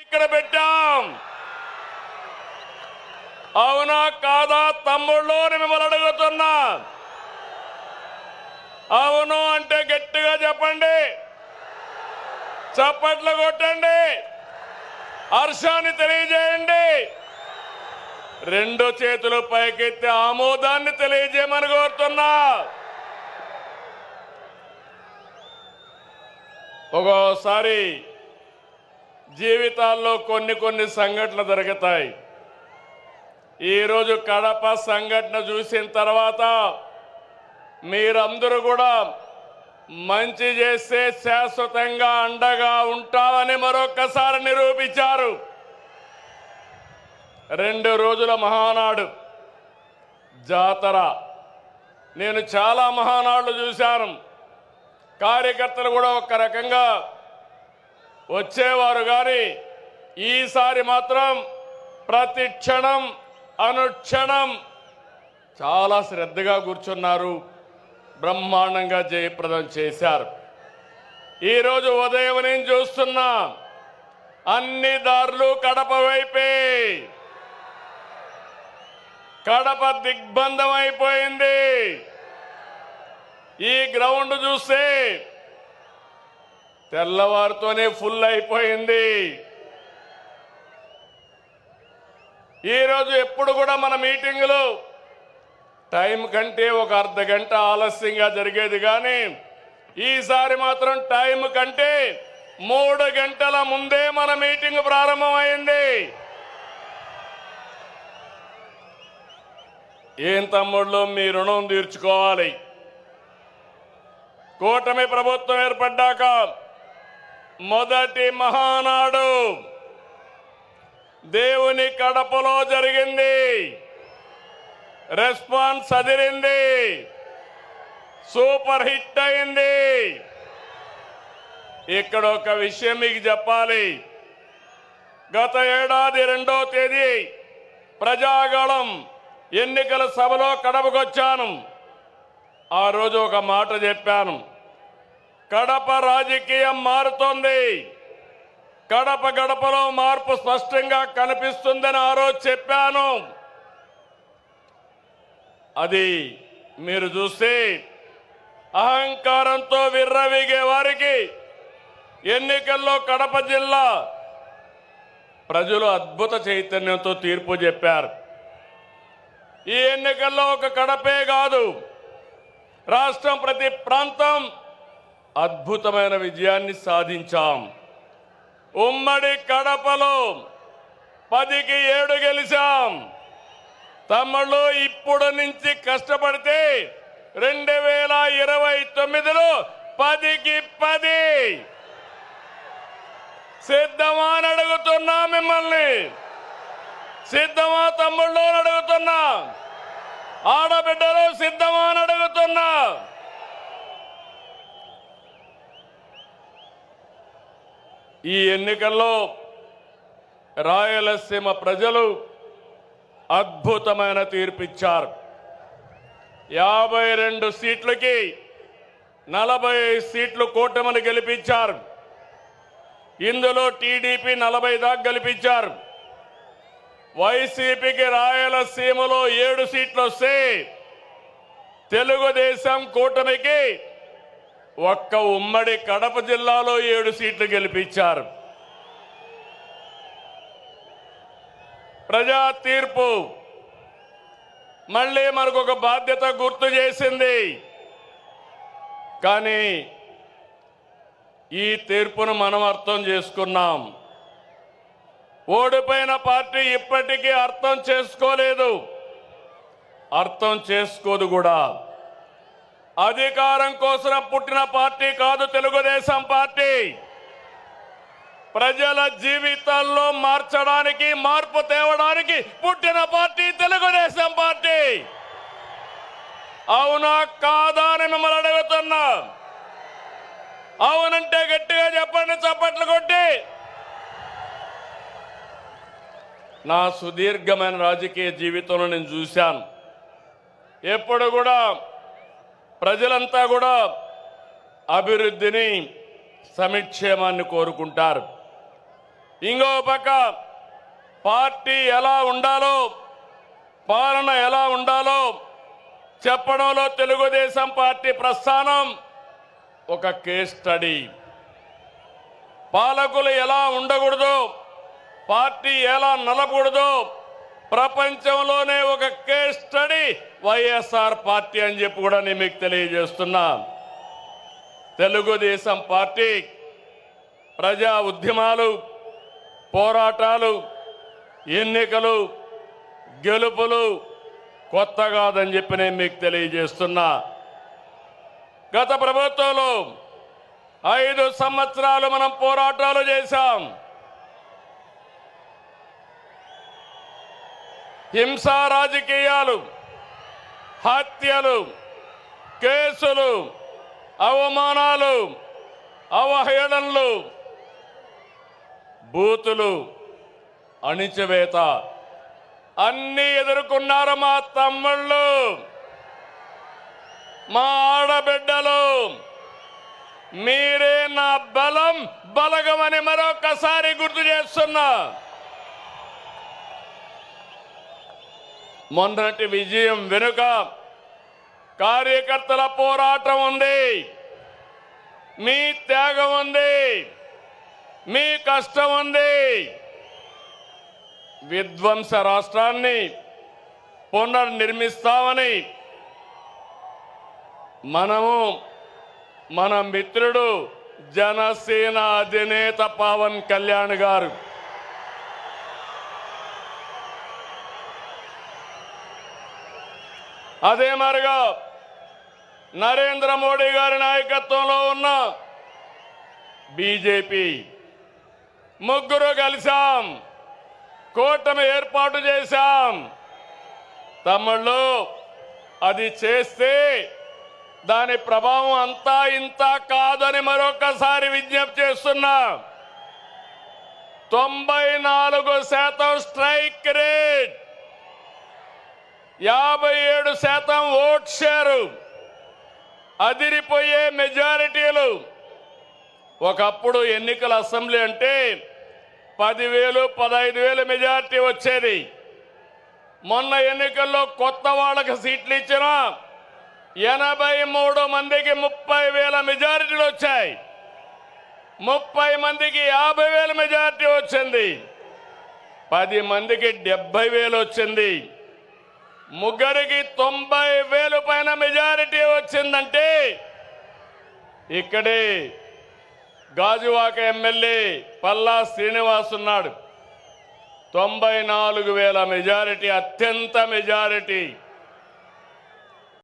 ఇక్కడ పెట్టాం. అవునా కాదా తమ్ముళ్ళు అని మిమ్మల్ని అడుగుతున్నా. అవును అంటే గట్టిగా చెప్పండి. చప్పట్లు కొట్టండి. హర్షాన్ని తెలియజేయండి. రెండు చేతులు పైకెత్తి ఆమోదాన్ని తెలియజేయమని కోరుతున్నా. ఒక్కోసారి జీవితాల్లో కొన్ని కొన్ని సంఘటనలు జరుగుతాయి. ఈరోజు కడప సంఘటన చూసిన తర్వాత మీరందరూ కూడా మంచి చేస్తే శాశ్వతంగా అండగా ఉంటామని మరొక్కసారి నిరూపించారు. రెండు రోజుల మహానాడు జాతర. నేను చాలా మహానాడులు చూశాను. కార్యకర్తలు కూడా ఒక రకంగా వచ్చేవారు కానీ ఈసారి మాత్రం ప్రతి క్షణం అనుక్షణం చాలా శ్రద్ధగా కూర్చున్నారు. బ్రహ్మాండంగా జయప్రదం చేశారు. ఈరోజు ఉదయం నేను చూస్తున్నా అన్ని దారులు కడప వైపే. కడప దిగ్బంధం అయిపోయింది. ఈ గ్రౌండ్ చూస్తే తెల్లవారితోనే ఫుల్ అయిపోయింది. ఈరోజు ఎప్పుడు కూడా మన మీటింగులు టైం కంటే ఒక అర్ధ గంట ఆలస్యంగా జరిగేది కానీ ఈసారి మాత్రం టైం కంటే మూడు గంటల ముందే మన మీటింగ్ ప్రారంభమైంది. ఏం తమ్ముళ్ళు మీ రుణం తీర్చుకోవాలి. కూటమి ప్రభుత్వం ఏర్పడ్డాక మొదటి మహానాడు. దేవుని కడపలో జరిగింది. రెస్పాన్స్ అదిరింది. సూపర్ హిట్ అయింది. ఇక్కడ ఒక విషయం మీకు చెప్పాలి. గత ఏడాది రెండో తేదీ ప్రజాగళం ఎన్నికల సభలో కడపకొచ్చాను. ఆ రోజు ఒక మాట చెప్పాను. కడప రాజకీయం మారుతోంది. కడప గడపలో మార్పు స్పష్టంగా కనిపిస్తుందని ఆ రోజు చెప్పాను. అది మీరు చూస్తే అహంకారంతో విర్రవీగే వారికి ఎన్నికల్లో కడప జిల్లా ప్రజలు అద్భుత చైతన్యంతో తీర్పు చెప్పారు. ఈ ఎన్నికల్లో ఒక కడపే కాదు రాష్ట్రం ప్రతి ప్రాంతం అద్భుతమైన విజయాన్ని సాధించాం. ఉమ్మడి కడపలో పదికి ఏడు గెలిచాం. తమ్ముళ్ళు ఇప్పుడు నుంచి కష్టపడితే రెండు వేల ఇరవై తొమ్మిదిలో పదికి పది. సిద్ధమా అని అడుగుతున్నా మిమ్మల్ని. సిద్ధమా తమ్ముళ్ళు అడుగుతున్నా. ఆడబిడ్డలు సిద్ధమా అని అడుగుతున్నా. ఈ ఎన్నికల్లో రాయలసీమ ప్రజలు అద్భుతమైన తీర్పిచ్చారు. యాభై రెండు సీట్లకి నలభై సీట్లు కూటమిని గెలిపించారు. ఇందులో టీడీపీ నలభై దాకా గెలిపించారు. వైసీపీకి రాయలసీమలో ఏడు సీట్లు వస్తే తెలుగుదేశం కూటమికి ఒక్క ఉమ్మడి కడప జిల్లాలో ఏడు సీట్లు గెలిపించారు. ప్రజా తీర్పు మళ్ళీ మనకు ఒక బాధ్యత గుర్తు చేసింది. కానీ ఈ తీర్పును మనం అర్థం చేసుకున్నాం. ఓడిపోయిన పార్టీ ఇప్పటికీ అర్థం చేసుకోలేదు. అర్థం చేసుకోదు కూడా. అధికారం కోసం పుట్టిన పార్టీ కాదు తెలుగుదేశం పార్టీ. ప్రజల జీవితాల్లో మార్చడానికి మార్పు తేవడానికి పుట్టిన పార్టీ తెలుగుదేశం పార్టీ. అవునా కాదా అని మిమ్మల్ని అడుగుతున్నా. అవునంటే గట్టిగా చెప్పండి చప్పట్లు కొట్టి. నా సుదీర్ఘమైన రాజకీయ జీవితంలో నేను చూశాను. ఎప్పుడు కూడా ప్రజలంతా కూడా అభివృద్ధిని సమిక్షేమాన్ని కోరుకుంటారు. ఇంకో పక్క పార్టీ ఎలా ఉండాలో పాలన ఎలా ఉండాలో చెప్పడంలో తెలుగుదేశం పార్టీ ప్రస్థానం ఒక కేస్ స్టడీ. పాలకులు ఎలా ఉండకూడదు పార్టీ ఎలా నలకూడదు ప్రపంచంలోనే ఒక కేస్ స్టడీ వైఎస్ఆర్ పార్టీ అని చెప్పి కూడా నేను మీకు తెలియజేస్తున్నా. తెలుగుదేశం పార్టీ ప్రజా ఉద్యమాలు పోరాటాలు ఎన్నికలు గెలుపులు కొత్త కాదని చెప్పి నేను మీకు తెలియజేస్తున్నా. గత ప్రభుత్వంలో ఐదు సంవత్సరాలు మనం పోరాటాలు చేశాం. హింసా రాజకీయాలు హత్యలు కేసులు అవమానాలు అవహేళనలు బూతులు అణిచివేత అన్నీ ఎదుర్కొన్నారు మా తమ్ముళ్ళు మా ఆడబిడ్డలు. మీరే నా బలం బలగమని మరొకసారి గుర్తు చేస్తున్నా. మొన్నటి విజయం వెనుక కార్యకర్తల పోరాటం ఉంది. మీ త్యాగం ఉంది. మీ కష్టం ఉంది. విధ్వంస రాష్ట్రాన్ని పునర్నిర్మిస్తామని మనము మన మిత్రుడు జనసేన అధినేత పవన్ కళ్యాణ్ గారు అదే మరిగా నరేంద్ర మోడీ గారి నాయకత్వంలో ఉన్న బీజేపీ ముగ్గురు కలిశాం కూటమి ఏర్పాటు చేశాం. తమ్ముళ్ళు అది చేస్తే దాని ప్రభావం అంతా ఇంత కాదని మరొకసారి విజ్ఞప్తి చేస్తున్నా. తొంభై నాలుగు శాతం స్ట్రైక్ రేట్ యాభై ఏడు శాతం ఓట్ షేరు. అదిరిపోయే మెజారిటీలు. ఒకప్పుడు ఎన్నికల అసెంబ్లీ అంటే పదివేలు పదహైదు వేలు మెజారిటీ వచ్చేది. మొన్న ఎన్నికల్లో కొత్త వాళ్ళకి సీట్లు ఇచ్చిన ఎనభై మూడు మందికి ముప్పై వేల మెజారిటీలు వచ్చాయి. ముప్పై మందికి యాభై వేల మెజారిటీ వచ్చింది. పది మందికి డెబ్బై వేలు వచ్చింది. ముగ్గురికి తొంభై వేలు పైన మెజారిటీ వచ్చిందంటే ఇక్కడే గాజువాక ఎమ్మెల్యే పల్లా శ్రీనివాస్ ఉన్నాడు. తొంభై నాలుగు వేల మెజారిటీ అత్యంత మెజారిటీ.